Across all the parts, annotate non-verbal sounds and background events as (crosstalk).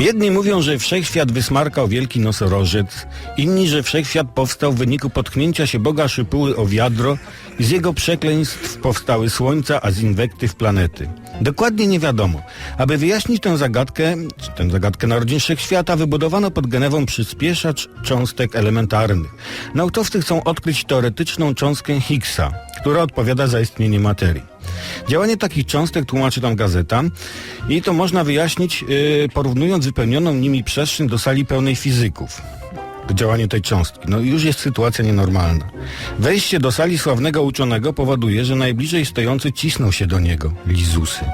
Jedni mówią, że wszechświat wysmarkał wielki nosorożec, inni, że wszechświat powstał w wyniku potknięcia się Boga szypuły o wiadro z jego przekleństw powstały słońca, a z inwektyw planety. Dokładnie nie wiadomo. Aby wyjaśnić tę zagadkę, tę zagadkę narodzin wszechświata, wybudowano pod Genewą przyspieszacz cząstek elementarnych. Naukowcy chcą odkryć teoretyczną cząstkę Higgsa, która odpowiada za istnienie materii. Działanie takich cząstek tłumaczy tam gazeta i to można wyjaśnić yy, porównując wypełnioną nimi przestrzeń do sali pełnej fizyków. Działanie tej cząstki. No już jest sytuacja nienormalna. Wejście do sali sławnego uczonego powoduje, że najbliżej stojący cisną się do niego. Lizusy.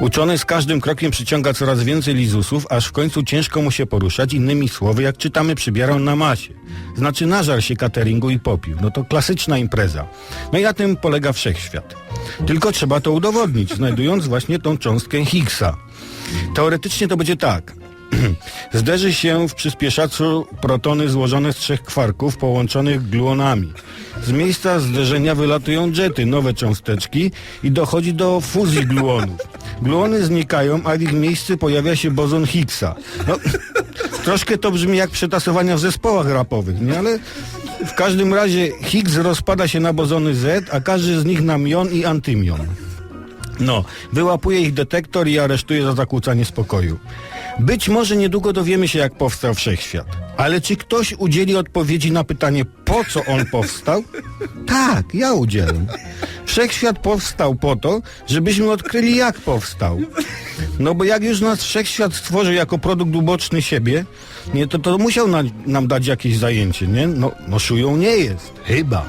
Uczony z każdym krokiem przyciąga coraz więcej lizusów, aż w końcu ciężko mu się poruszać. Innymi słowy, jak czytamy, przybierał na masie. Znaczy nażar się cateringu i popił. No to klasyczna impreza. No i na tym polega wszechświat. Tylko trzeba to udowodnić, znajdując właśnie tą cząstkę Higgsa. Teoretycznie to będzie tak. (clears throat) Zderzy się w przyspieszaczu protony złożone z trzech kwarków połączonych gluonami. Z miejsca zderzenia wylatują jety, nowe cząsteczki i dochodzi do fuzji gluonów. Gluony znikają, a w ich miejscu pojawia się bozon Higgsa. No, (clears throat) troszkę to brzmi jak przetasowania w zespołach rapowych, nie? Ale w każdym razie Higgs rozpada się na bozony Z, a każdy z nich na mion i antymion. No, wyłapuje ich detektor i aresztuje za zakłócanie spokoju. Być może niedługo dowiemy się, jak powstał wszechświat. Ale czy ktoś udzieli odpowiedzi na pytanie, po co on powstał? (laughs) Tak, ja udzielę. Wszechświat powstał po to, żebyśmy odkryli, jak powstał. No bo jak już nas wszechświat stworzył jako produkt uboczny siebie, nie, to, to musiał na, nam dać jakieś zajęcie, nie? No, no szują nie jest. Chyba.